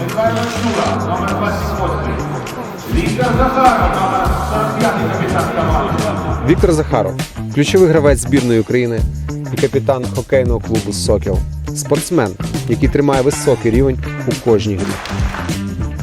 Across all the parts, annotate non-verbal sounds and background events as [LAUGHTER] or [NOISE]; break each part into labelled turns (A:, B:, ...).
A: Михайло Щура, номер 28. Віктор Захаров, номер 45 капітан команди.
B: Віктор Захаров, ключовий гравець збірної України і капітан хокейного клубу Сокіл. Спортсмен, який тримає високий рівень у кожній грі.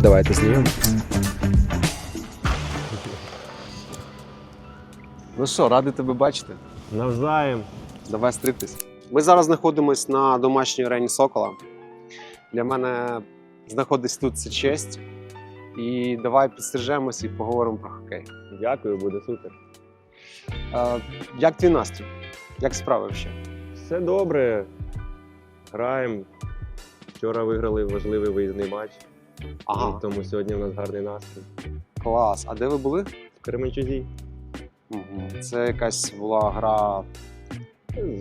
B: Давайте знайомитися. Ну що, радий тебе бачити.
C: Навзаєм.
B: Давай стритись. Ми зараз знаходимося на домашній арені Сокола. Для мене знаходитись тут це честь. І давай підстрижемось і поговоримо про хокей.
C: Дякую, буде супер.
B: Е, як твій настрій? Як справи ще?
C: Все добре. Граємо. Вчора виграли важливий виїзний матч,
B: Ага,
C: тому сьогодні в нас гарний настрій.
B: клас. А де ви були?
C: В Кременчузі.
B: Угу. Це якась була гра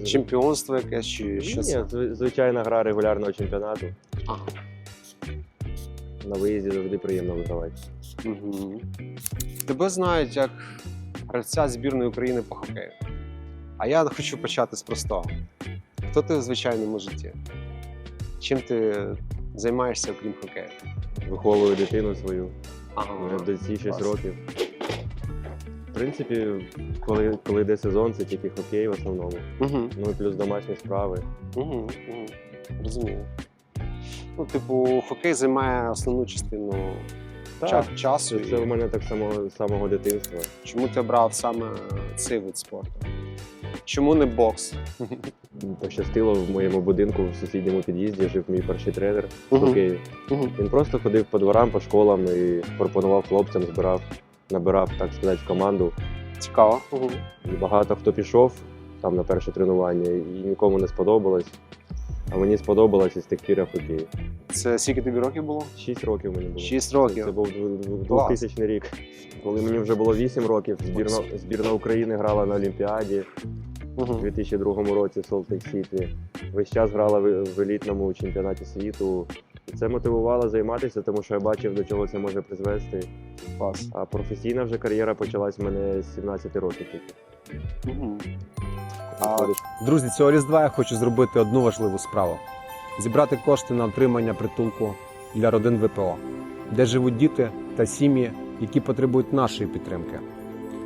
B: чемпіонство якесь чи що
C: Ні,
B: це?
C: зв- звичайна гра регулярного чемпіонату.
B: Ага.
C: На виїзді завжди приємно вигравати.
B: Угу. Тебе знають як гравця збірної України по хокею. А я хочу почати з простого. Хто ти в звичайному житті? Чим ти займаєшся, окрім хокею?
C: Виховую дитину свою.
B: Ага.
C: В дитині 6 років. В принципі, коли, коли йде сезон, це тільки хокей в основному.
B: Угу.
C: Ну і плюс домашні справи.
B: Угу. Угу. Розумію. Ну, типу, хокей займає основну частину
C: Так,
B: ча- часу.
C: Це, це
B: і
C: в мене так само з самого дитинства.
B: Чому ти обрав саме цей вид спорту? Чому не бокс? [LAUGHS]
C: Пощастило в моєму будинку в сусідньому під'їзді жив мій перший тренер з
B: Мгм.
C: хокею.
B: Угу.
C: Він просто ходив по дворам, по школам і пропонував хлопцям, збирав, набирав, так сказати, в команду.
B: Цікаво. Угу.
C: І багато хто пішов там на перше тренування, і нікому не сподобалось. А мені сподобалось і з тих пір я.
B: Це скільки тобі років було?
C: Шість років мені було.
B: Шість років.
C: Це був дв- дв- 2000 рік. Коли мені вже було 8 років, збірна, збірна України грала на Олімпіаді у
B: Угу.
C: 2002 році в Солт-Лейк Сіті. Весь час грала в елітному чемпіонаті світу. Це мотивувало займатися, тому що я бачив, до чого це може призвести.
B: Клас.
C: А професійна вже кар'єра почалась в мене з 17 років тільки.
B: Угу. А, друзі, цього різдва я хочу зробити одну важливу справу: зібрати кошти на отримання притулку для родин ВПО, де живуть діти та сім'ї, які потребують нашої підтримки.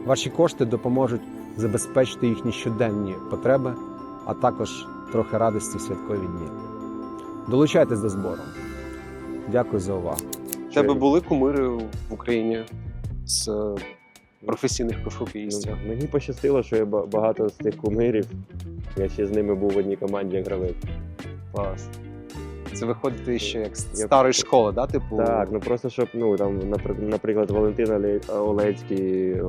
B: Ваші кошти допоможуть забезпечити їхні щоденні потреби, а також трохи радості в святкові дні. Долучайтесь до збору. Дякую за увагу. У тебе були кумири в Україні з е, професійних хокеїстів?
C: ну, мені пощастило, що я багато з тих кумирів. Я ще з ними був в одній команді як гравець.
B: Клас. Це виходить ти ще як з
C: Я-
B: старої школи, да? Типу.
C: Так, ну просто щоб, ну там, напр- наприклад, Валентин Оле- Олецький, е,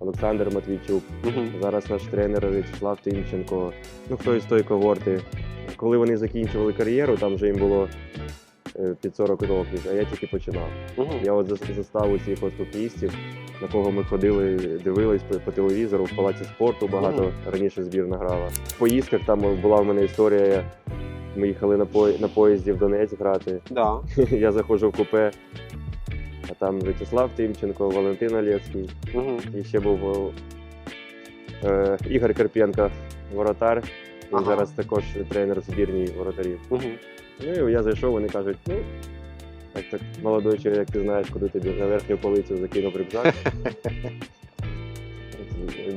C: Олександр Матвійчук,
B: Мгм.
C: зараз наш тренер В'ячеслав Тимченко, ну хто із тої когорти. Коли вони закінчували кар'єру, там вже їм було під 40 років, а я тільки починав.
B: Мгм.
C: Я от застав усіх хокеїстів, на кого ми ходили, дивились по, по телевізору, в палаці спорту багато
B: Мгм.
C: раніше збірна грала. В поїздках там була в мене історія. Ми їхали на, по, на поїзді в Донець грати.
B: Да. [LAUGHS]
C: Я заходжу в купе, а там В'ячеслав Тимченко, Валентин Олєцький,
B: Мгм.
C: і ще був е, Ігор Карпенко, воротар. Він
B: Ага.
C: зараз також тренер збірній воротарів.
B: Мгм.
C: Ну і я зайшов, вони кажуть, ну. Так, так, молодой чоловік, ти знаєш, куди тобі на верхню полицю закинув рюкзак. [LAUGHS]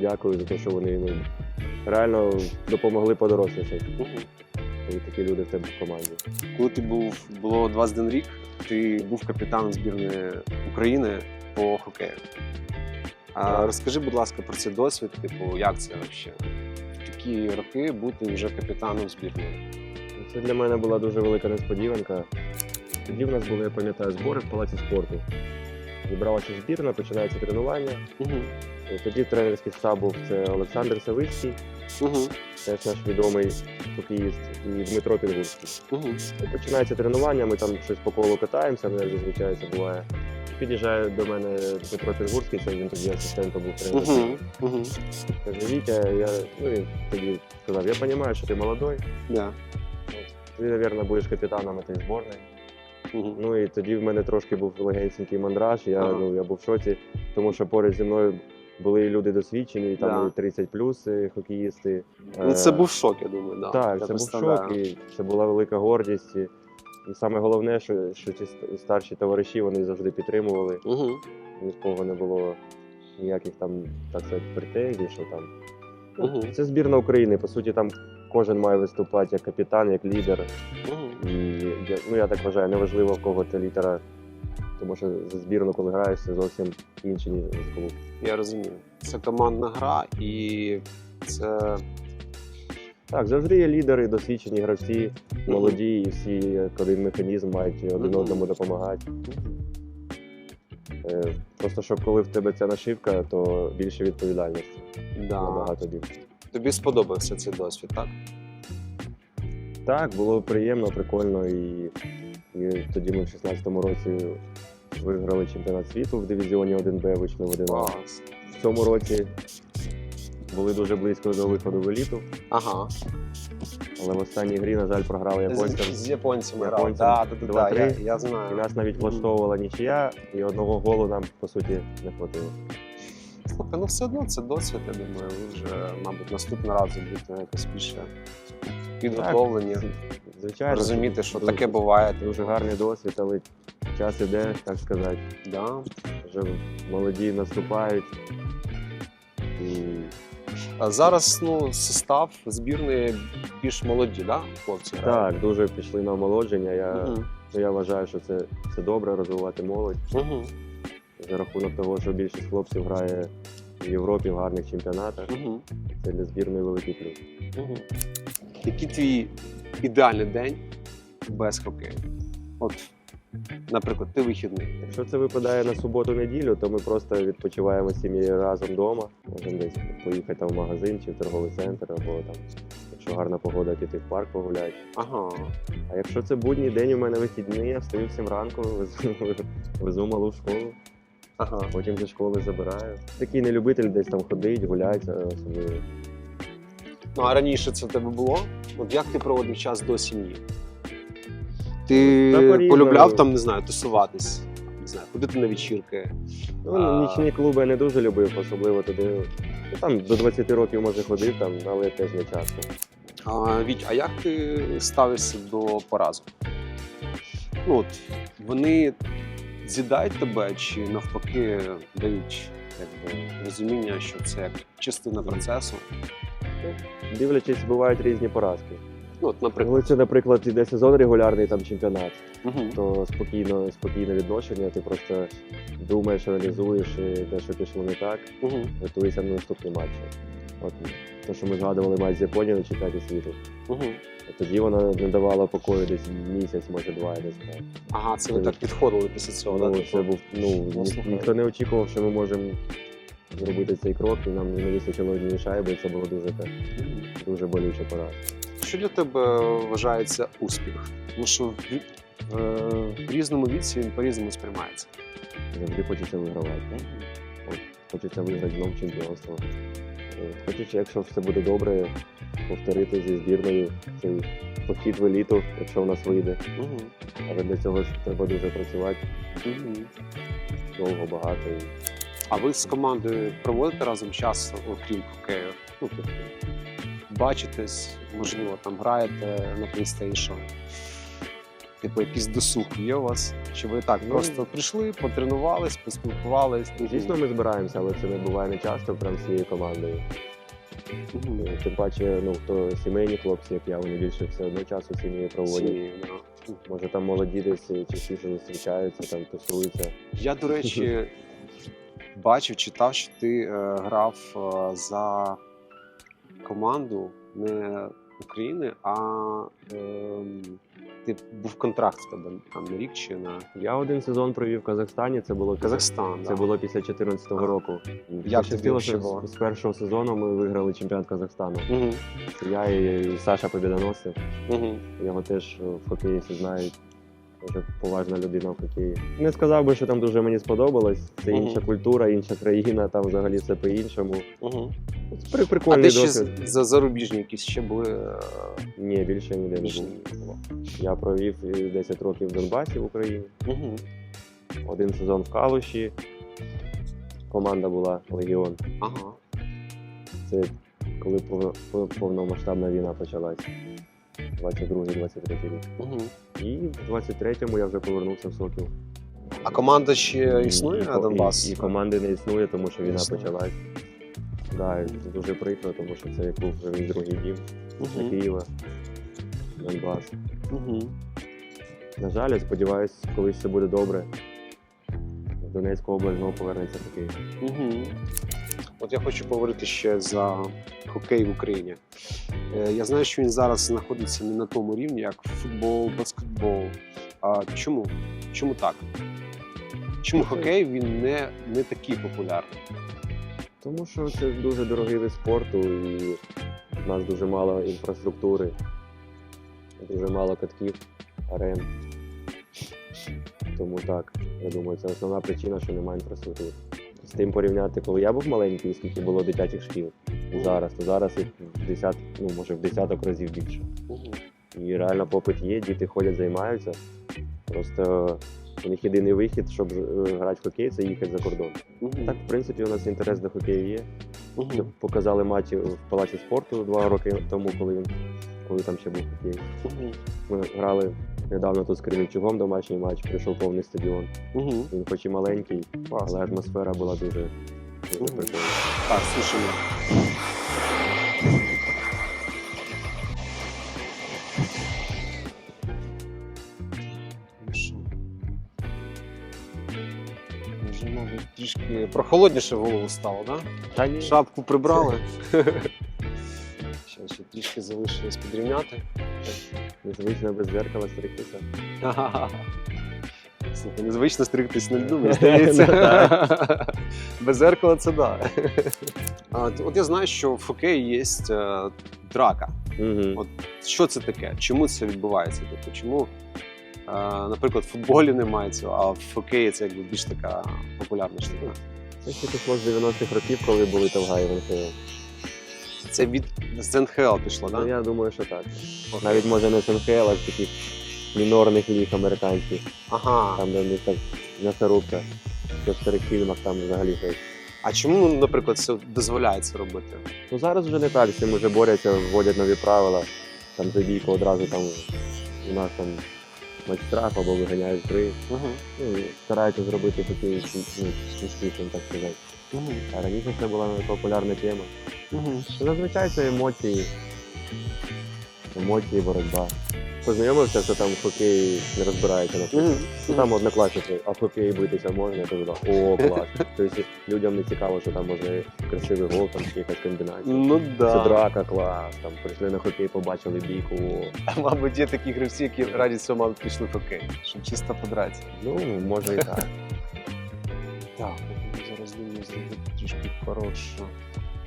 C: Дякую за те, що вони ну, реально допомогли подорослішати, коли такі люди в тебе в команді.
B: Коли ти був, було 21 рік, ти був капітаном збірної України по хокею. А розкажи, будь ласка, про цей досвід, типу, як це взагалі? В такі роки бути вже капітаном збірної.
C: Це для мене була дуже велика несподіванка. Тоді в нас були, я пам'ятаю, збори в палаці спорту. Зібралася збірна, починається тренування.
B: Угу.
C: Тоді тренерський штаб був це Олександр Савицький,
B: Угу.
C: теж наш відомий хокеїст, і Дмитро Підгурський.
B: Угу.
C: Починається тренування, ми там щось по колу катаємося, ну, як зазвичай це буває. Під'їжджає до мене Дмитро Підгурський, це він тоді асистентом був тренером.
B: Угу. Угу.
C: Каже, Вітя, я ну, він тоді сказав, я розумію, що ти молодой,
B: Да.
C: Ти, мабуть, будеш капітаном цієї зборної.
B: Угу.
C: Ну і тоді в мене трошки був легенький мандраж. Я,
B: Ага.
C: ну, я був в шоці, тому що поруч зі мною були люди досвідчені, там
B: Да.
C: 30 плюс хокеїсти.
B: Ну, це
C: Е,
B: був шок, я думаю. Да.
C: Так,
B: Я
C: це був шок, і це була велика гордість. І, і саме головне, що, що ці старші товариші вони завжди підтримували.
B: Угу.
C: Ні в кого не було ніяких там так сказати, претензій, що там.
B: Мгм.
C: Це збірна України. По суті, там кожен має виступати як капітан, як лідер. І я, ну, я так вважаю, неважливо в кого ти літера, тому що за збірну, коли граєш, це зовсім інше, ніж з клуб.
B: Я розумію. Це командна гра і це.
C: Так, завжди є лідери, досвідчені гравці, молоді, і всі як один механізм мають один одному допомагати. Е, Просто що коли в тебе ця нашивка, то більше відповідальності.
B: Да.
C: Набагато більше.
B: Тобі сподобався цей досвід, так?
C: Так, було приємно, прикольно. І, і тоді ми в 16-му році виграли чемпіонат світу в дивізіоні 1Б, вийшли в 1
B: Клас.
C: В цьому році були дуже близько до виходу в еліту,
B: Ага.
C: але в останній грі, на жаль, програли японцям.
B: З, з японцями грав.
C: Японцям.
B: Да, да, да, да, я,
C: 2-3.
B: я
C: І нас навіть влаштовувала нічия, і одного голу нам, по суті, не хватило.
B: Слухай, ну все одно це досвід, я думаю. Ви вже, мабуть, наступного разу будете якось більше підготовлені,
C: Звичайно,
B: розуміти, що
C: дуже-
B: таке буває.
C: Дуже гарний досвід, але час іде, так сказати.
B: Да.
C: Вже молоді наступають. І
B: А зараз ну, состав збірної більш молоді, да? хлопці
C: так, дуже пішли на омолодження. Я,
B: Угу.
C: я вважаю, що це, це добре розвивати молодь
B: Угу.
C: За рахунок того, що більшість хлопців грає в Європі в гарних чемпіонатах.
B: Угу.
C: Це для збірної великий плюс.
B: Угу. Який твій ідеальний день без хокею? От, наприклад, ти вихідний.
C: Якщо це випадає на суботу-неділю, то ми просто відпочиваємо з сім'єю разом вдома. Можемо десь поїхати там в магазин чи в торговий центр, або там, якщо гарна погода, піти в парк погуляти.
B: Ага.
C: А якщо це будній день у мене вихідний, я встаю в 7 ранку, везу, [LAUGHS] везу малу в школу,
B: Ага.
C: потім зі школи забираю. Такий не любитель десь там ходить, гулять, особливо.
B: Ну а раніше це в тебе було? От як ти проводив час до сім'ї? Ти
C: Та
B: полюбляв там, не знаю, тусуватись, не знаю, ходити на вечірки.
C: Ну,
B: А.
C: нічні клуби я не дуже любив, особливо туди. Ну, там до 20 років може ходив, там, але теж не часто.
B: А, Віть, а як ти ставишся до поразок? Ну от вони з'їдають тебе чи навпаки дають якби, розуміння, що це як частина процесу?
C: Дивлячись, бувають різні поразки.
B: Ну, от, наприклад.
C: Коли це, наприклад, іде сезон регулярний, там чемпіонат,
B: Мгм.
C: то спокійно, спокійне відношення, ти просто думаєш, аналізуєш і те, що пішло не так,
B: Мгм.
C: готуєшся на наступні матчі. От те, що ми згадували матч з Японією на чемпіонаті світу.
B: Мгм.
C: Тоді вона не давала покою десь місяць, може два, я не знаю.
B: Ага, це ви так підходили після цього.
C: Ну,
B: типу?
C: це був ну ні- ніхто не очікував, що ми можемо зробити цей крок, і нам не вистачило однієї шайби. Це було дуже так, дуже болюча пора.
B: Що для тебе вважається успіх? Тому що в, е, в різному віці він по-різному сприймається.
C: Завжди хочеться вигравати. Хочеться виграти знов чемпіонство. Хочеться, якщо все буде добре, повторити зі збірною цей похід в еліту, якщо в нас вийде.
B: Угу.
C: Але для цього ж треба дуже працювати
B: Угу.
C: довго, багато.
B: А ви з командою проводите разом час, окрім хокею? Ну, бачитесь, можливо, там граєте на PlayStation. Типу, якийсь досуг є у вас? Чи ви так
C: Ну,
B: просто прийшли, потренувались, поспілкувались?
C: Звісно, ми збираємося, але це не буває не часто, прям всією командою. Е, Тим паче, ну хто сімейні хлопці, як я, вони більше все одно часу сім'ї проводять.
B: Сім'єю, да.
C: Може там молоді десь е, частіше зустрічаються, там тусуються.
B: Я, до речі, бачив, читав, що ти е, грав е, за команду не України, а ем, ти був контракт з тебе там на рік чи на
C: Я один сезон провів в Казахстані. Це було
B: Казахстан.
C: Це
B: да.
C: було після 2014 року.
B: Як
C: Пощастило,
B: тобі
C: що
B: ще було?
C: з, з першого сезону ми виграли чемпіонат Казахстану.
B: Угу,
C: Я і, Саша Побідоносив.
B: угу.
C: Його теж е, в хокеї всі знають. Дуже поважна людина в хокеї. Не сказав би, що там дуже мені сподобалось. Це
B: Мгм.
C: інша культура, інша країна, там взагалі все по-іншому.
B: Угу.
C: При-
B: А
C: прикольний
B: де ще
C: досвід.
B: за зарубіжні якісь ще були? е,
C: Ні, більше ніде не
B: було?
C: Я провів е, 10 років в Донбасі в Україні,
B: Угу.
C: один сезон в Калуші, команда була Легіон.
B: Ага.
C: Це коли пов- пов- повномасштабна війна почалась. 22-23 рік.
B: Угу.
C: І в 23-му я вже повернувся в Сокіл.
B: А команда ще існує на Донбас?
C: І, і команди не існує, тому що війна
B: Існує.
C: почалась. Да, і це дуже прикро, тому що це був вже мій другий дім до
B: Угу.
C: Києва, Донбас.
B: Угу.
C: На жаль, я сподіваюся, колись все буде добре. В Донецьку область знову повернеться в Київ.
B: Угу. От я хочу поговорити ще за хокей в Україні. Е, Я знаю, що він зараз знаходиться не на тому рівні, як футбол, баскетбол. А чому? Чому так? Чому хокей він не, не такий популярний?
C: Тому що це дуже дорогий вид спорту і в нас дуже мало інфраструктури, дуже мало катків, арен. Тому так, я думаю, це основна причина, що немає інфраструктури. З тим порівняти, коли я був маленький, скільки було дитячих шкіл, зараз, то зараз їх в десят, ну може в десяток разів більше. І реально попит є, діти ходять, займаються. Просто у них єдиний вихід, щоб е, грати в хокей, це їхати за кордон. Так, в принципі, у нас інтерес до хокею є. Показали матчі в палаці спорту два роки тому, коли він коли там ще був.
B: Угу.
C: Ми грали недавно тут з Кременчугом домашній матч, прийшов повний стадіон.
B: Угу.
C: Він хоч і маленький, але атмосфера була дуже, дуже прикольна.
B: Так, слушаємо. Ну трішки прохолодніше в голову стало, так?
C: Та ні,
B: Шапку прибрали. [LAUGHS] Трішки залишилось підрівняти.
C: незвично без дзеркала стригтися. [LAUGHS]
B: Слухай, незвично стригтись на льду, мені [LAUGHS] здається. [LAUGHS] Без зеркала це да. От- я знаю, що в хокеї є е, драка. От Що це таке? Чому це відбувається? Тобто, чому, е, наприклад, в футболі немає цього, а в хокеї це якби більш така популярна штука.
C: Це ще пішло з 90-х років, коли були Тавгаї в НХЛ.
B: Це від з НХЛ пішло,
C: Ну,
B: так?
C: я думаю, що так. Навіть може не з НХЛ, а з таких мінорних ліг американських.
B: Ага.
C: Там, де в них так м'ясорубка. Що в старих фільмах там взагалі щось.
B: А чому, наприклад, це дозволяється робити?
C: Ну зараз вже не так, з цим вже борються, вводять нові правила. Там за бійку одразу там у нас там матч штраф або виганяють з гри.
B: Угу.
C: Ну, і стараються зробити такий ну, так сказати.
B: Угу.
C: А раніше це була популярна тема.
B: Угу.
C: Зазвичай це емоції. Емоції, боротьба. Познайомився, що там в хокеї не розбирається на
B: Угу.
C: Ну там однокласники, а в хокеї битися можна, я да, о, клас. Тобто людям не цікаво, що там можна красивий гол, там якась комбінація.
B: Ну
C: Це
B: да.
C: драка, клас. Там прийшли на хокей, побачили бійку. О.
B: Мабуть, є такі гравці, які раді цього мабуть пішли в хокей, щоб чисто подрати.
C: Ну, може і так. [LAUGHS]
B: Так, думаю зробити трішки коротше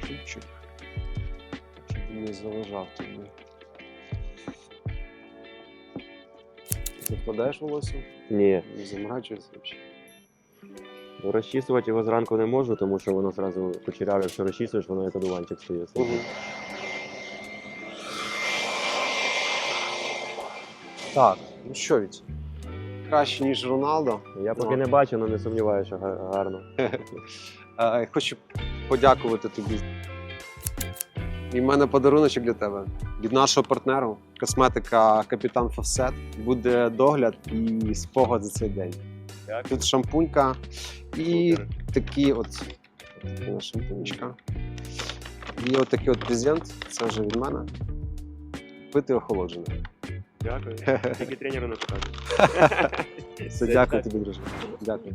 B: чубчик, щоб не заважав тобі. Не вкладаєш волосся?
C: Ні,
B: Не заморачується взагалі.
C: ну, розчісувати його зранку не можу, тому що воно зразу кучеряве, якщо розчісуєш, воно як одуванчик стає.
B: Угу. Так, ну що від? Краще, ніж Роналдо.
C: Я поки
B: Ну.
C: не бачу, але не сумніваюся, що га- гарно. [LAUGHS]
B: Хочу подякувати тобі. І в мене подаруночок для тебе від нашого партнеру, косметика Капітан Фавсет. Буде догляд і спогад за цей день.
C: Дякую.
B: Тут шампунька і
C: Супер.
B: такі от шампунечка. І от такий от презент. Це вже від мене. Пити охолоджене.
C: Дякую. Тільки тренеру не покажу. [LAUGHS]
B: Все, дякую тобі, друже. Дякую.